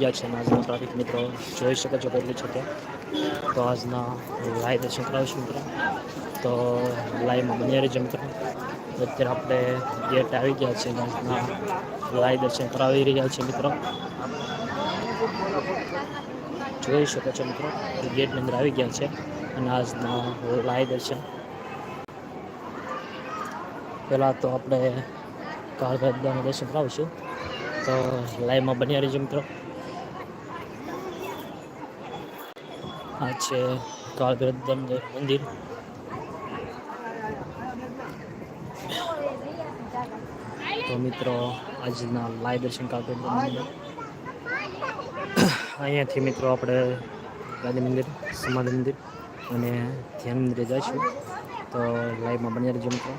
ગયા છે આજનો ટ્રાફિક મિત્રો. જોઈ શકો છો કેટલું છે તે તો આજના લાઈવ દર્શન કરાવીશું મિત્રો. તો લાઈવમાં બન્યા રહેજો મિત્રો. અત્યારે આપણે ગેટ આવી ગયા છે આજના લાઈવ દર્શન કરાવી રહ્યા છે મિત્રો. જોઈ શકો છો મિત્રો ગેટની અંદર આવી ગયા છે અને આજના લાઈવ દર્શન પહેલાં તો આપણે કાળભાઈ દર્શન કરાવીશું. તો લાઈવમાં બન્યા રહીજો મિત્રો. આ છે કાળભદ્ર મંદિર. તો મિત્રો, આજના લાઈવ દર્શન કાળભદ્ર મંદિર. અહીંયાથી મિત્રો આપણે ગાંધી મંદિર, સમાધિ મંદિર અને ધ્યાન મંદિરે જઈશું. તો લાઈવમાં બની રહેજો મિત્રો.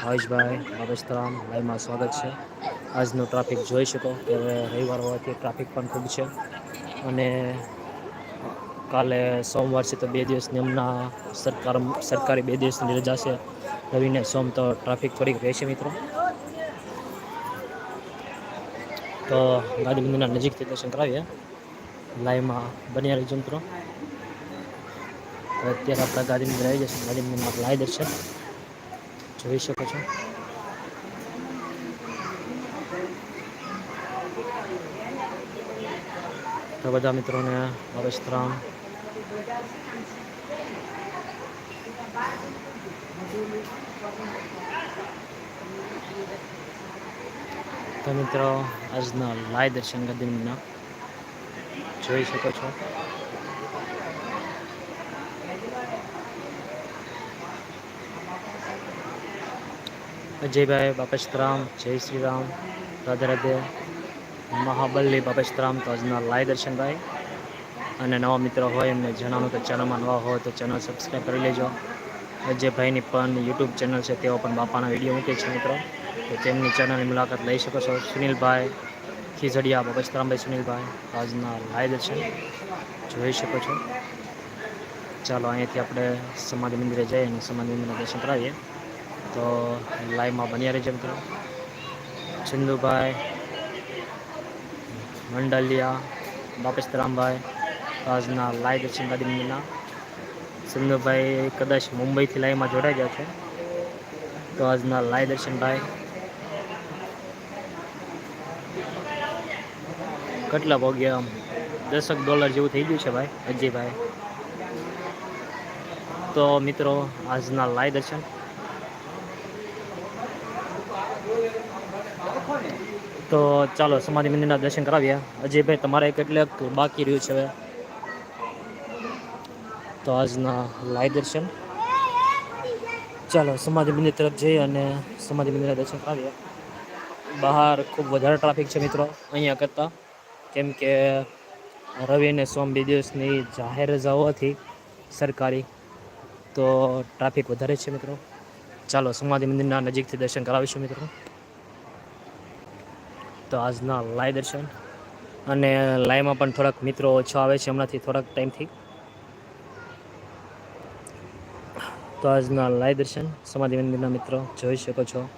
ભાવેશભાઈ બાબેશરામ લાઈવમાં સ્વાગત છે. આજનો ટ્રાફિક જોઈ શકો કે રવિવાર હોવાથી ટ્રાફિક પણ ખૂબ છે. અને કાલે સોમવાર છે તો બે દિવસની હમણાં સરકાર સરકારી બે દિવસની રજા છે. રવિને સોમ તો ટ્રાફિક થોડીક રહેશે મિત્રો. તો ગાંધી મંદિરના નજીકથી દર્શન કરાવીએ. લાઈવમાં બન્યા રહેજો મિત્રો. અત્યારે આપણા ગાંધી મંદિર આવી જશે. ગાંધી મંદિરમાં લાઈવ દર્શન. જોઈ શકો છો. તો બધા મિત્રોને નરેશરામ તો મિત્રો, આજના લાય દર્શન ગદીના જોઈ શકો છો. અજયભાઈ બાપેશરામ જય શ્રી રામ, રાધે રાધે. મહાબલી બાપેશરામ તો લાય દર્શનભાઈ. અને નવા મિત્રો હોય એમને જણાવું કે ચેનલમાં નવા હોય તો ચેનલ સબસ્ક્રાઈબ કરી લેજો. અજયભાઈની પણ યુટ્યુબ ચેનલ છે, તેઓ પણ બાપાના વીડિયો મૂકે છે મિત્રો. તો તેમની ચેનલની મુલાકાત લઈ શકો છો. સુનિલભાઈ, ખીજડિયા, બાપેશરામભાઈ સુનિલભાઈ, આજના લાય દર્શન જોઈ શકો છો. ચાલો અહીંયાથી આપણે સમાધિ મંદિરે જઈએ અને સમાધિ મંદિરના દર્શન કરાવીએ. તો લાઈવમાં બન્યા રહેજો મિત્રો. ચંદુભાઈ મંડલિયા બાપેશ રામભાઈ આજના લાઈવ દર્શન દાદી મંદિરના સિંધુભાઈ કદાચ મુંબઈથી લાઈવમાં જોડાઈ ગયા છે. તો આજના લાઈવ દર્શનભાઈ, કેટલા પગ્યા આમ દસક ડોલર જેવું થઈ ગયું છે ભાઈ, અજયભાઈ? તો મિત્રો, આજના લાઈવ દર્શન તો ચાલો, સમાધિ મંદિરના દર્શન કરાવીએ. અજયભાઈ, તમારે કેટલાક બાકી રહ્યું છે હવે? તો આજના લાઈવ દર્શન. ચાલો, સમાધિ મંદિર તરફ જઈએ અને સમાધિ મંદિરના દર્શન કરાવીએ. બહાર ખૂબ વધારે ટ્રાફિક છે મિત્રો, અહીંયા કરતાં. કેમ કે રવિ અને સોમ બે દિવસની જાહેર રજા હોવાથી સરકારી. તો ટ્રાફિક વધારે છે મિત્રો. ચાલો, સમાધિ મંદિરના નજીકથી દર્શન કરાવીશું મિત્રો. તો આજના લાય દર્શન. અને લાયમાં પણ થોડાક મિત્રો ઓછો આવે છે હમણાંથી થોડાક ટાઈમથી. તો આજના લાય દર્શન, સમાધિ મંદિરના મિત્રો જોઈ શકો છો.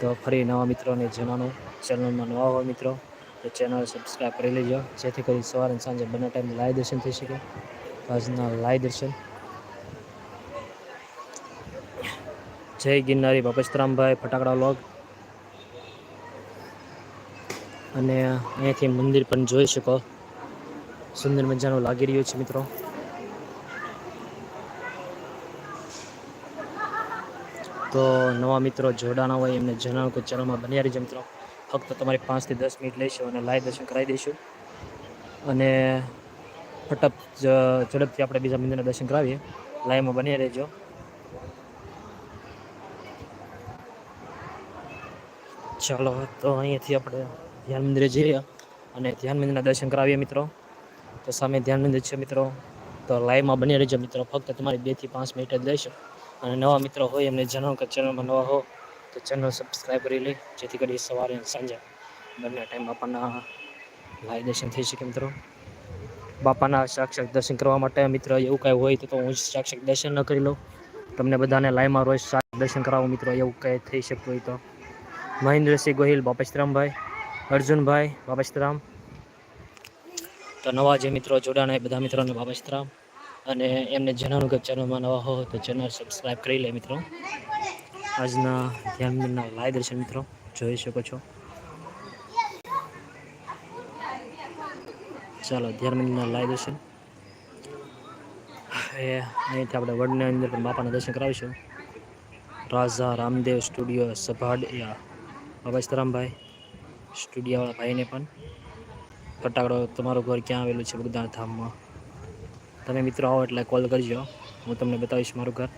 તો ફરી નવા મિત્રોને જણાવવાનું ચેનલમાં નવા હોય મિત્રો, તો ચેનલ સબસ્ક્રાઈબ કરી લેજો. જેથી કરી સવારે સાંજે બંને ટાઈમ લાઈવ દર્શન થઈ શકે. આજના લાઈવ દર્શન. જય ગિરનારી બાપસ્તરામભાઈ ફટાકડા લોગ. અને અહીંયાથી મંદિર પણ જોઈ શકો. સુંદર મજાનું લાગી રહ્યું છે મિત્રો. તો નવા મિત્રો જોડાના હોય એમને જણાવો કે ચેનલમાં બન્યા રહીજો મિત્રો. ફક્ત તમારી પાંચથી દસ મિનિટ લઈશું અને લાઈવ દર્શન કરાવી દઈશું. અને ફટક ઝડપથી આપણે બીજા મંદિરના દર્શન કરાવીએ. લાઈવમાં બન્યા રહેજો. ચાલો, તો અહીંયાથી આપણે ધ્યાન મંદિરે જઈએ અને ધ્યાન મંદિરના દર્શન કરાવીએ મિત્રો. તો સામે ધ્યાન મંદિર છે મિત્રો. તો લાઈવમાં બની રહેજો મિત્રો. ફક્ત તમારી બેથી પાંચ મિનિટ જ લઈશું. અને નવા મિત્રો હોય એમને જણાવો કે ચેનલમાં નવા હો, તો ચેનલ સબસ્ક્રાઈબ કરી લે. જેથી કરી સવારે અને સાંજે બંને ટાઈમ બાપાના લાઈવ દર્શન થઈ શકે મિત્રો. બાપાના સાક્ષાત દર્શન કરવા માટે મિત્ર એવું કાંઈ હોય તો હું સાક્ષાત દર્શન ન કરી લઉં. તમને બધાને લાઈવમાં રોજ દર્શન કરાવું મિત્રો. એવું કાંઈ થઈ શકતું હોય તો. મહેન્દ્રસિંહ ગોહિલ બાપેશરામભાઈ અર્જુનભાઈ બાપેશરામ તો નવા જે મિત્રો જોડાણા એ બધા મિત્રોને બાપેશરામ અને એમને જણાવવાનું કે ચેનલમાં નવા હો તો ચેનલ સબસ્ક્રાઈબ કરી લે મિત્રો. આજના ધ્યાનના લાઈવ દર્શન મિત્રો, જોઈ શકો છો. ચાલો ધ્યાન મંદિરના લાઈવ દર્શન. એ અહીંથી આપણે વડની અંદર પણ બાપાના દર્શન કરાવીશું. રાજા રામદેવ સ્ટુડિયો સભાડિયા બાબાસ્તરામભાઈ સ્ટુડિયોવાળા ભાઈને પણ. ફટાકડો તમારું ઘર ક્યાં આવેલું છે ધામમાં? તમે મિત્રો આવો એટલે કોલ કરજો. હું તમને બતાવીશ મારું ઘર.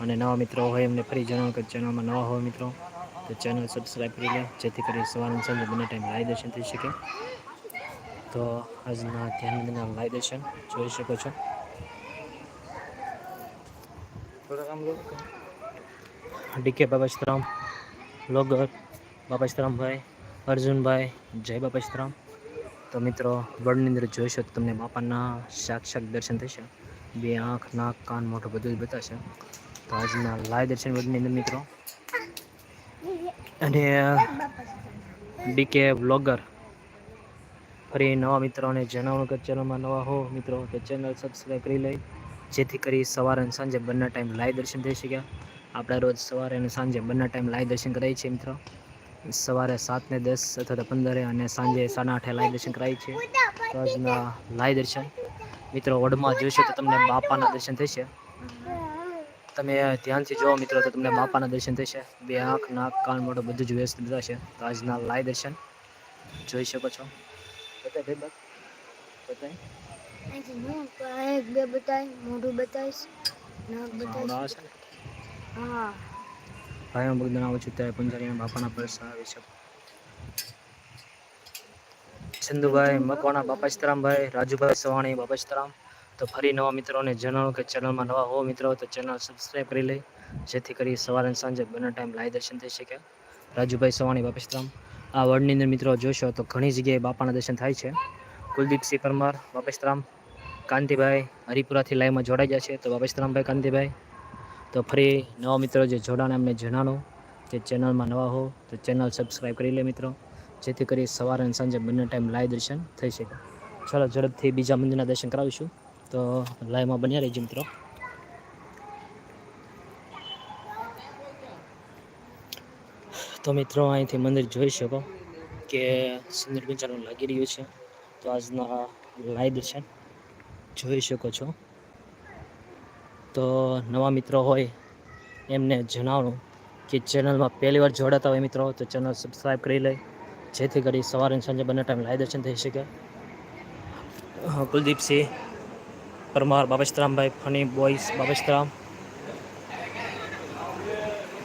અને નવા મિત્રો હોય એમને ફરી જણાવો કે ચેનલમાં નવા હોય મિત્રો, તો ચેનલ સબસ્ક્રાઈબ કરી લે. જેથી કરી સવારના સાંજે બંને ટાઈમ લાઈવ દર્શન થઈ શકે. તો આજના ધ્યાન મંદિરના લાઈવ દર્શન જોઈ શકો છો. ડીકે બાબાશ્રામ, લોગર, બાબાશ્રામભાઈ અર્જુનભાઈ, જય બાબાશ્રામ તો મિત્રો વર્લ્ડની અંદર જોઈશો તો તમને બાપાના સાક્ષાત દર્શન થશે. બે આંખ, નાક, કાન, મોઢું બધું જ બતાવશે તો આજના લાઈવ દર્શન વર્લ્ડની અંદર મિત્રો. અને ડીકે બ્લોગર ફરી નવા મિત્રોને જણાવવાનું કે ચેનલમાં નવા હો મિત્રો કે ચેનલ સબસ્ક્રાઈબ કરી લઈ. જેથી કરી સવારે અને સાંજે બંને ટાઈમ લાઈવ દર્શન થઈ શક્યા. આપણે રોજ સવારે અને સાંજે બંને ટાઈમ લાઈવ દર્શન કરાવીએ છીએ મિત્રો. સવારે સાતને દસ અથવા તો પંદરે અને સાંજે સાડા આઠે લાઈવ દર્શન કરાય છે. આજના લાઈવ દર્શન. મિત્રો વડમાં જોઈશે તો તમને બાપાના દર્શન થશે. તમે ધ્યાનથી જુઓ મિત્રો તો તમને બાપાના દર્શન થશે. બે આંખ નાક કાન મોઢું બધું જ વ્યસ્ત બતાવશે. તો આજના લાઈવ દર્શન જોઈ શકો છો. બતાય મોઢું બતાવીશ નાક બતાવીશ છે હા. ભાઈઓ બગદાણ આવે છે ત્યારે પંજારીના બાપાના પરસા આવે છે. ચંદુભાઈ મકવાણા, બાપા સીતારામભાઈ, રાજુભાઈ સવાણી, બાપા સીતારામ. તો ફરી નવા મિત્રોને જણાવો કે ચેનલમાં નવા હો મિત્રો, તો ચેનલ સબસ્ક્રાઈબ કરી લે. જેથી કરી સવારે અને સાંજે બંને ટાઈમ લાઈ દર્શન થઈ શકે. રાજુભાઈ સવાણી, બાપા સીતારામ. આ વર્ડની અંદર મિત્રો જોશો તો ઘણી જગ્યાએ બાપાના દર્શન થાય છે. કુલદીપસિંહ પરમાર, બાપા સીતારામ. કાંતિભાઈ હરિપુરાથી લાઈવમાં જોડાઈ ગયા છે. તો બાપા સીતારામભાઈ, કાંતિભાઈ. તો ફરી નવા મિત્રો જે જોડાણ એમને જણાવો કે ચેનલમાં નવા હો, તો ચેનલ સબસ્ક્રાઈબ કરી લે મિત્રો. જેથી કરી સવારે અને સાંજે બંને ટાઈમ લાઈવ દર્શન થઈ શકે. ચાલો ઝડપથી બીજા મંદિરના દર્શન કરાવીશું. તો લાઈવમાં બન્યા રહેજો મિત્રો. તો મિત્રો અહીંથી મંદિર જોઈ શકો કે સુંદર મજાનું લાગી રહ્યું છે. તો આજના લાઈવ દર્શન જોઈ શકો છો. તો નવા મિત્રો હોય એમને જણાવવાનું કે ચેનલમાં પહેલી વાર જોડાતા હોય મિત્રો, તો ચેનલ સબસ્ક્રાઈબ કરી લે. જેથી કરી સવારે સાંજે બંને ટાઈમ લાય દર્શન થઈ શકે. કુલદીપસિંહ પરમાર બાબેશરામભાઈ ફની બોયસ બાબેશરામ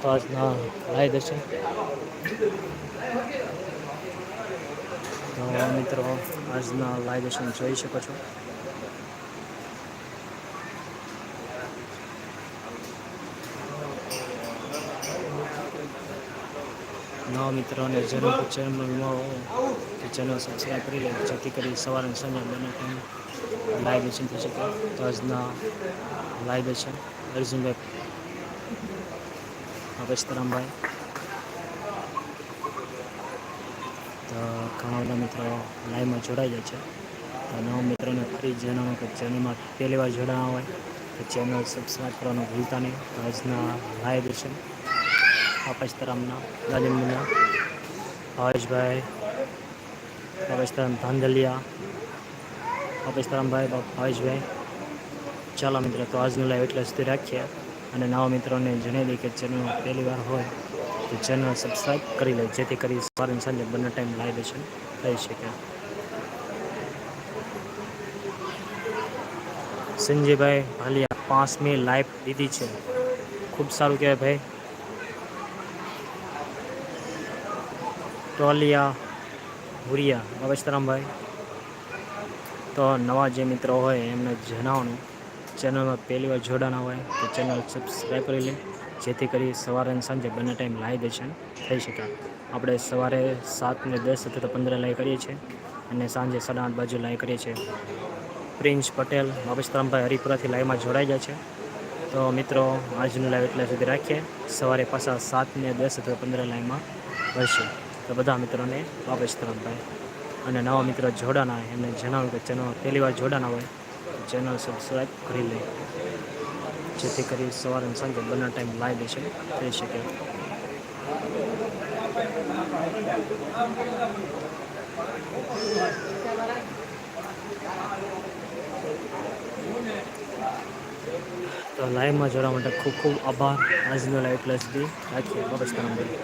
તો આજના લાઈવ દર્શન. તો મિત્રો, આજના લાય દર્શન જોઈ શકો છો. નવા મિત્રોને જરૂર ચેનલમાં કે ચેનલ સબસ્ક્રાઈબ કરી લે જેથી કરી સવારે સાંજે બંને ટાઈમ લાઈવ દર્શન થઈ શકે. તો આજના લાઈવ દર્શન અર્જુનભાઈ અભેશતરામભાઈ તો ઘણા બધા મિત્રો લાઈવમાં જોડાઈ જાય છે. તો નવા મિત્રોને ફરી જણાવો કે ચેનલમાં પહેલી વાર જોડાવા હોય તો ચેનલ સબસ્ક્રાઈબ કરવાનું ભૂલતા નહીં. તો આજના લાઈવ દર્શન અપેશતરામના ગાંધીનગરના ભાવેશભાઈ પાકિસ્તાન ધાંધલિયા અપેશતરામભાઈ ભાવેશભાઈ ચાલો મિત્રો તો આજનું લાઈવ એટલે સુધી રાખીએ અને નવા મિત્રોને જણાવી દઈએ કે ચેનલ પહેલી વાર હોય તો ચેનલ સબસ્ક્રાઈબ કરી લે, જેથી કરી સવારે સાંજે બંને ટાઈમ લાઈવ દર્શન થઈ શકે. સંજયભાઈ ભાલિયા પાંચમી લાઈફ લીધી છે. ખૂબ સારું કહેવાય ભાઈ. ટોલિયા, ભુરિયા બાબેશરામભાઈ તો નવા જે મિત્રો હોય એમને જણાવવાનું. ચેનલમાં પહેલી વાર જોડાના હોય તો ચેનલ સબસ્ક્રાઈબ કરી લે. જેથી કરી સવારે અને સાંજે બંને ટાઈમ લાઈવ દર્શન થઈ શકે. આપણે સવારે સાત ને દસ અથવા પંદર લાઈવ કરીએ છીએ અને સાંજે સાડા આઠ બાજુ લાઈવ કરીએ છીએ. પ્રિન્સ પટેલ બાબેશરામભાઈ હરિપુરાથી લાઈવમાં જોડાઈ ગયા છે. તો મિત્રો, આજનું લાઈવ એટલે સુધી રાખીએ. સવારે પાછા સાત ને દસ અથવા પંદર લાઈવમાં કરશે તો બધા મિત્રોને બાબેશ્રામ ભાઈ. અને નવા મિત્રો જોડાના એમને જણાવ્યું કે ચેનલ પહેલી વાર જોડાના હોય, ચેનલ સબસ્ક્રાઈબ કરી લે. જેથી કરી સવારે અને સાંજે બંને ટાઈમ લાઈવ લેશે થઈ શકે. તો લાઈવમાં જોડવા માટે ખૂબ ખૂબ આભાર. આજનો લાઈવ પ્લસ બી રાખીએ. બાબેશ્રામ ભાઈ.